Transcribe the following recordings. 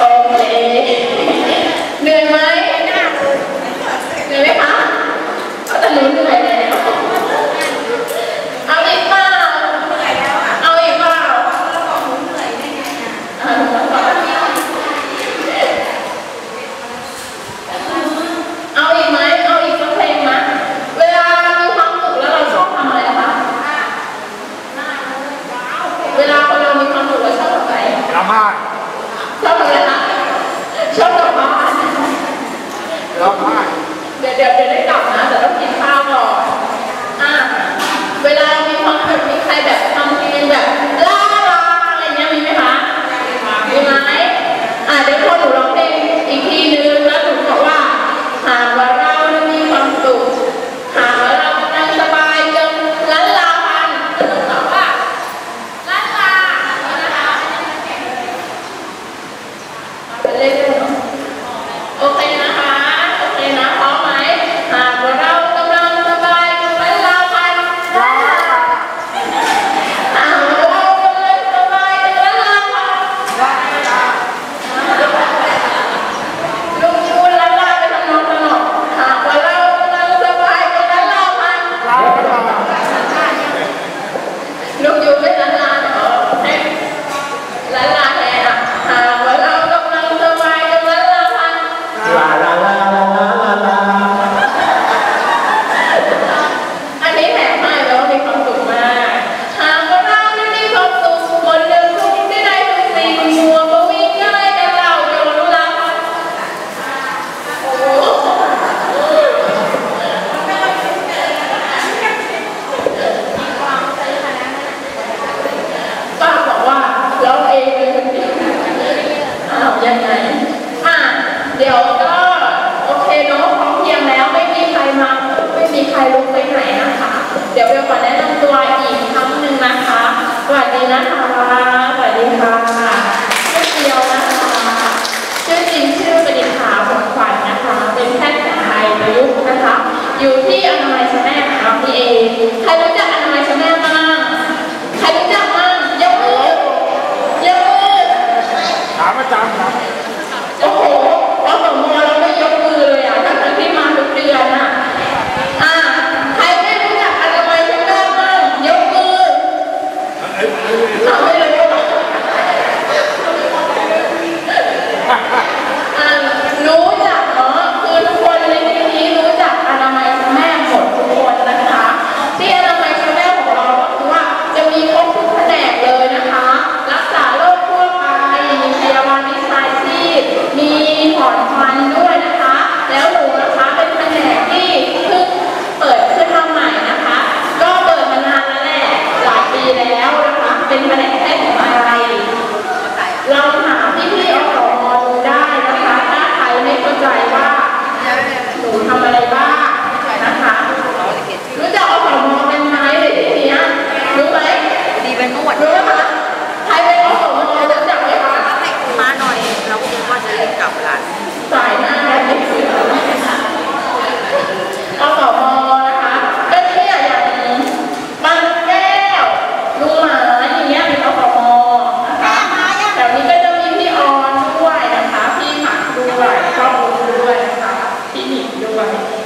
không thể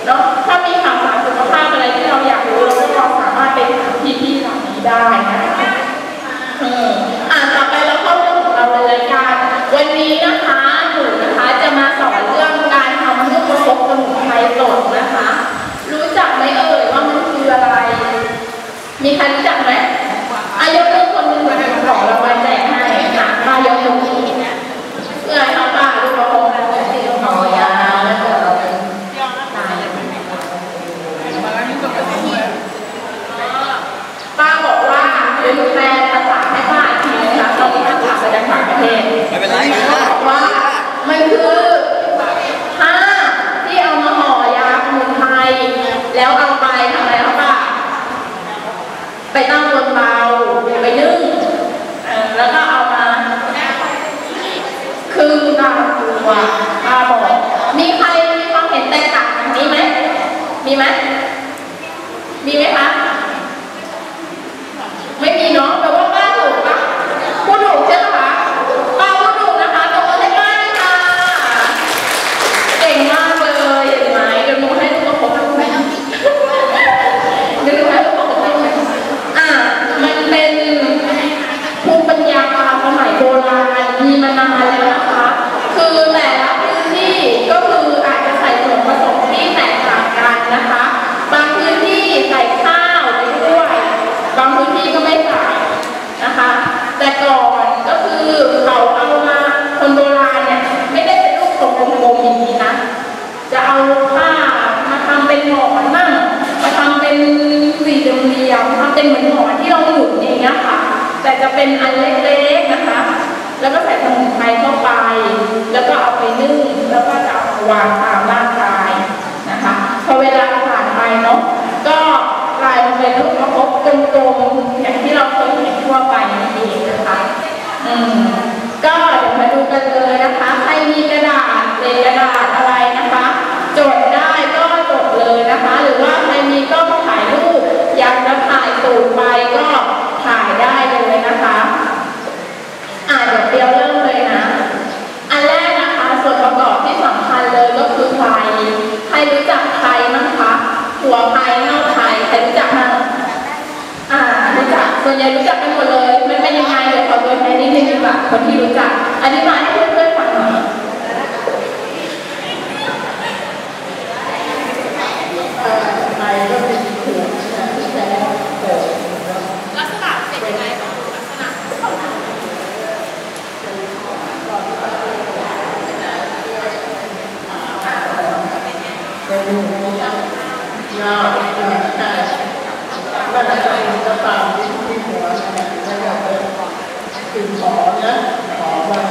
နော် มีไหมคะ หมอนที่เราหมุนอย่างเงี้ยค่ะ แต่จะเป็นอันเล็กๆนะคะ แล้วก็ใส่สมุนไพรเข้าไป แล้วก็เอาไปนึ่ง แล้วก็จะเอาวางตาม วนใหญ่รู้จักกันหมดเลย มันเป็นยังไงเดี๋ยวขอตัวแทนนิดนึงดีกว่าคนที่รู้จักอธิบายให้เพื่อนๆฟังหน่อย เอ่อไฟก็เป็นขวดนะที่ใช้เปิด ลักษณะเป็นยังไงบ้างลักษณะ เป็นยาวใช่ก็จะเป็นกระเป๋าที่ที่หัวนะแล้วก็เป็นกลิ่นห อมนะหอมมาก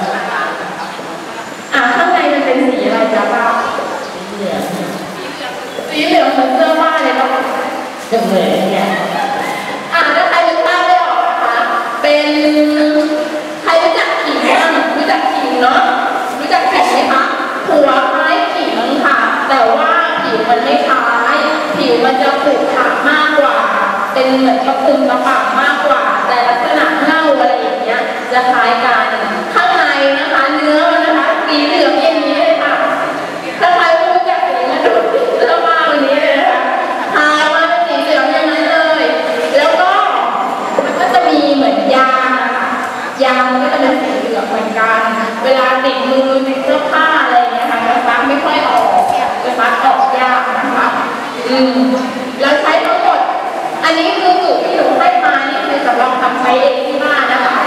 อ่าข้างในมันเป็นสีอะไรจ๊ะป้าเนี่ยสีเหลืองเหมือนเสื้อผ้าเลยป่ะก็เหมือนเนี่ยอ่าถ้าใครนึกภาพไม่ออกนะคะ เป็นใครรู้จักขิงบ้างรู้จักขิงเนาะรู้จักขิงไหมคะหัวคล้ายขิงค่ะ แต่ว่าผิวมันไม่คล้ายผิวมันจะขรุขระมากกว่า เป็นเหมือนกระปุกกระปังมากกว่า แต่ลักษณะเน่าอะไรอย่าง จะคล้ายกัน ข้างในนะคะ เนื้อมันนะคะสีเหลืองอย่างนี้เลยค่ะถ้าใครรู้จักสีมาดูเสื้อผ้าวันนี้เลยนะคะทามาเป็นสีเหลืองอย่างนั้นเลย แล้วก็มันก็จะมีเหมือนยางนะคะยางมันก็จะเป็นสีเหลืองเหมือนกัน เวลาติดมือติดเสื้อผ้าอะไรอย่างเงี้ยค่ะจะซักไม่ค่อยออกจะซักออกยากนะคะอืมเราใช้ทั้งหมด อันนี้คือสูตรที่หนูให้มานี่คือสำหรับทำใช้เองที่บ้านนะคะ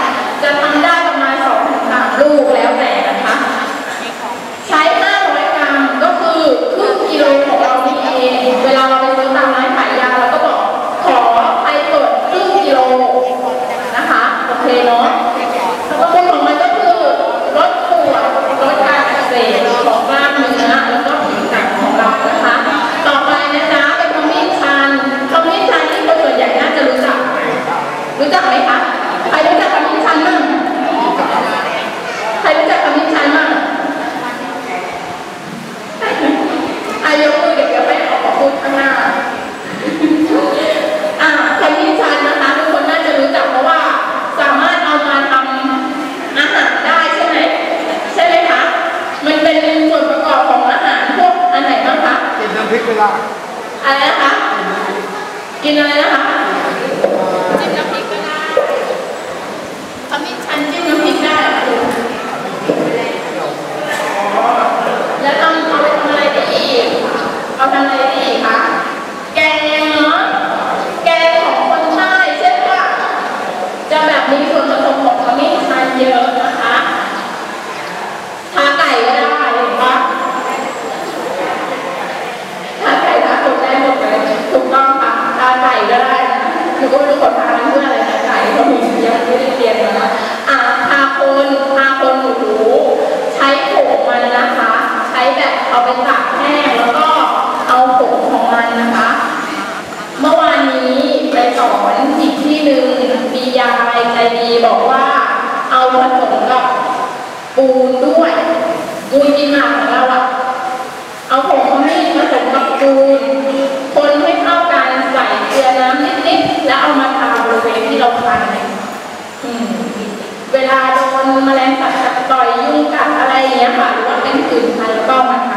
จะทำได้ประมาณสองถึงสามลูกแล้วแต่นะคะ ใช้ 500 กรัม ก็คือครึ่งกิโลของเรานี่เอง เวลาเราไปซื้อตามร้านขายยาเราก็บอกขอไข่สดครึ่งกิโลนะคะ โอเคเนาะสรรพคุณของมันก็คือลดปวดลดการอักเสบของกล้ามเนื้อแล้วก็ผิวหนังของเรานะคะ ต่อไปนะจ๊ะเป็นขมิ้นชันขมิ้นชันที่คนส่วนใหญ่น่าจะรู้จัก รู้จักไหมคะ ใครรู้จักขมิ้นชันบ้างใครรู้จักขมิ้นชันบ้าง อายกมือเดี๋ยวจะไปขอพูดข้างหน้า อ่าขมิ้นชันนะคะทุกคนน่าจะรู้จักเพราะว่า สามารถเอามาทำอาหารได้ใช่ไหม ใช่ไหมคะ มันเป็นส่วนประกอบของอาหารพวกอันไหนบ้างคะ กินน้ำพริกเวลา อะไรนะคะ กิ นด้วยปูนกินหมาของเราอะเอาผงให้ผสมกับปูนคนให้เข้ากันใส่เกลือน้ำนิดๆแล้วเอามาทาบริเวณที่เราคันเวลาโดนแมลงสัตว์ต่อยยุงกัดอะไรอย่างเงี้ยค่ะหรือว่าเป็นอื่นคันแล้วก็มาทา